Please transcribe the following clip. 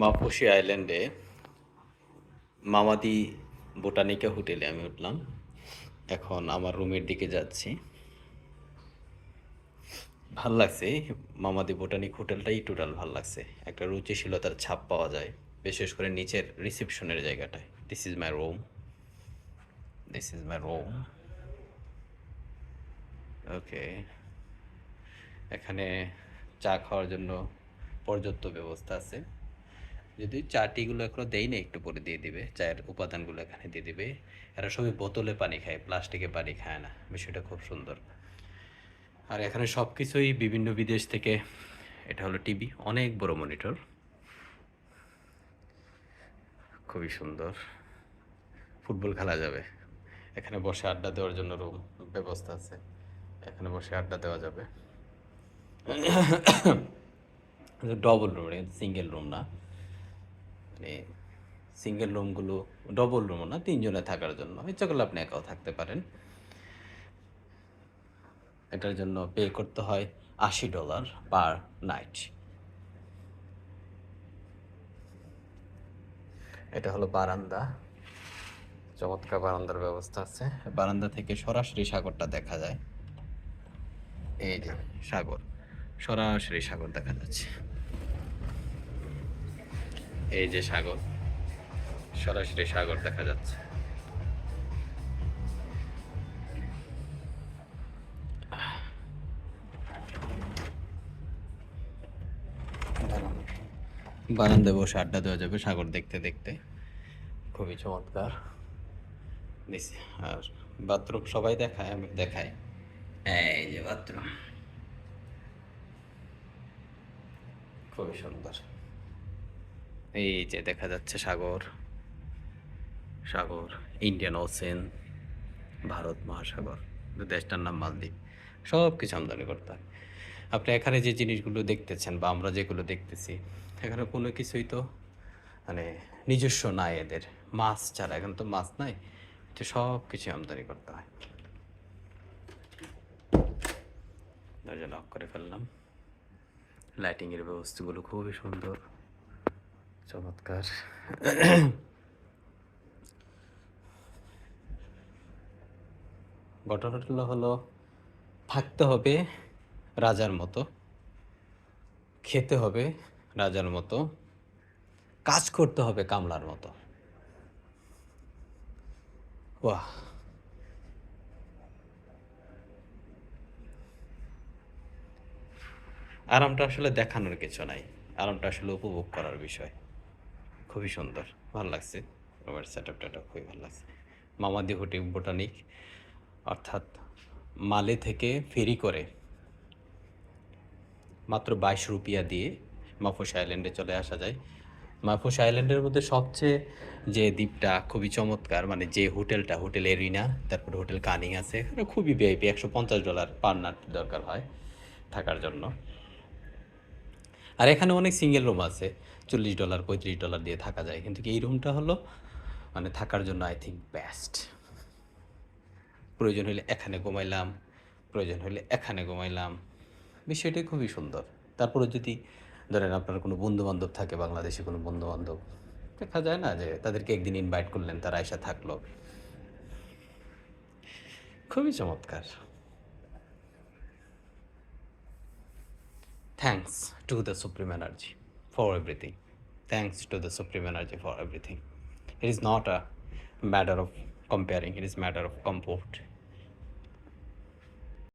মাপুসি আইল্যান্ডে মামাদি বোটানিকা হোটেলে আমি উঠলাম। এখন আমার রুমের দিকে যাচ্ছি। ভালো লাগছে, মামাদি বোটানিক হোটেলটাই টোটাল ভালো লাগছে। একটা রুচিশীলতার ছাপ পাওয়া যায়, বিশেষ করে নিচের রিসেপশনের জায়গাটায়। This is my room this is my room okay এখানে চা খাওয়ার জন্য পর্যাপ্ত ব্যবস্থা আছে। যদি চা টিগুলো এখনও দেই না একটু পরে দিয়ে দিবে। চায়ের উপাদানগুলো এখানে দিয়ে দিবে। এরা সবই বোতলে পানি খায়, প্লাস্টিকে পানি খায় না। বিষয়টা খুব সুন্দর। আর এখানে সব কিছুই বিভিন্ন বিদেশ থেকে, এটা হলো টিভি, অনেক বড় মনিটর। খুবই সুন্দর। ফুটবল খেলা যাবে। এখানে বসে আড্ডা দেওয়ার জন্য রুম ব্যবস্থা আছে। এখানে বসে আড্ডা দেওয়া যাবে। ডবল রুম সিঙ্গেল রুম না। মানে সিঙ্গেল রুমগুলো ডবল রুমও না, তিনজনে থাকার জন্য। ইচ্ছা করলে আপনি একাও থাকতে পারেন। এটার জন্য পে করতে হয় আশি ডলার পার নাইট এটা হলো বারান্দা। চমৎকার বারান্দার ব্যবস্থা আছে। বারান্দা থেকে সরাসরি সাগরটা দেখা যায়। এই যে সাগর, সরাসরি সাগর দেখা যাচ্ছে। এই যে সাগর, সরাসরি সাগর দেখা যাচ্ছে। বারান্দায় বসে আড্ডা দেওয়া যাবে সাগর দেখতে দেখতে। খুবই চমৎকার। আর বাথরুম সবাই দেখায়, আমি দেখাই। এই যে বাথরুম। খুবই সুন্দর। এই যে দেখা যাচ্ছে সাগর সাগর ইন্ডিয়ান ওসেন ভারত মহাসাগর দেশটার নাম মালদ্বীপ সব কিছু আমদানি করতে হয়। আপনি এখানে যে জিনিসগুলো দেখতেছেন বা আমরা যেগুলো দেখতেছি, এখানে কোনো কিছুই তো মানে নিজস্ব নাই এদের। মাছ ছাড়া এখন তো মাছ নাই তো সব কিছু আমদানি করতে হয়। দরজা লক করে ফেললাম। লাইটিংয়ের ব্যবস্থাগুলো খুবই সুন্দর। চমৎকার। ঘটনাটা হলো, থাকতে হবে রাজার মতো, খেতে হবে রাজার মতো, কাজ করতে হবে কামলার মতো। বাহ আরামটা আসলে দেখানোর কিছু নাই, আরামটা আসলে উপভোগ করার বিষয়। খুবই সুন্দর, ভালো লাগছে। রুমের সেট আপটা খুবই ভালো লাগছে। মামাদি হোটেল বোটানিক অর্থাৎ মালে থেকে ফেরি করে মাত্র বাইশ রুপিয়া দিয়ে মাফুস আইল্যান্ডে চলে আসা যায়। মাফুস আইল্যান্ডের মধ্যে সবচেয়ে যে দ্বীপটা খুবই চমৎকার মানে যে হোটেলটা, হোটেল এরিনা, তারপর হোটেল কানিং আছে খুবই ভিআইপি একশো পঞ্চাশ ডলার পার নাট দরকার হয় থাকার জন্য। আর এখানে অনেক সিঙ্গেল রুম আছে। চল্লিশ ডলার পঁয়ত্রিশ ডলার দিয়ে থাকা যায়। কিন্তু এই রুমটা হলো? মানে থাকার জন্য আই থিঙ্ক বেস্ট প্রয়োজন হলে এখানে ঘুমাইলাম, প্রয়োজন হলে এখানে ঘুমাইলাম। বিষয়টাই খুবই সুন্দর। তারপরে যদি ধরেন আপনার কোনো বন্ধু বান্ধব থাকে, বাংলাদেশে কোনো বন্ধু বান্ধব দেখা যায় না যে তাদেরকে একদিন ইনভাইট করলেন, তারা এসে থাকল। খুবই চমৎকার। Thanks to the Supreme Energy for everything. Thanks to the Supreme Energy for everything. It is not a matter of comparing, it is matter of comfort.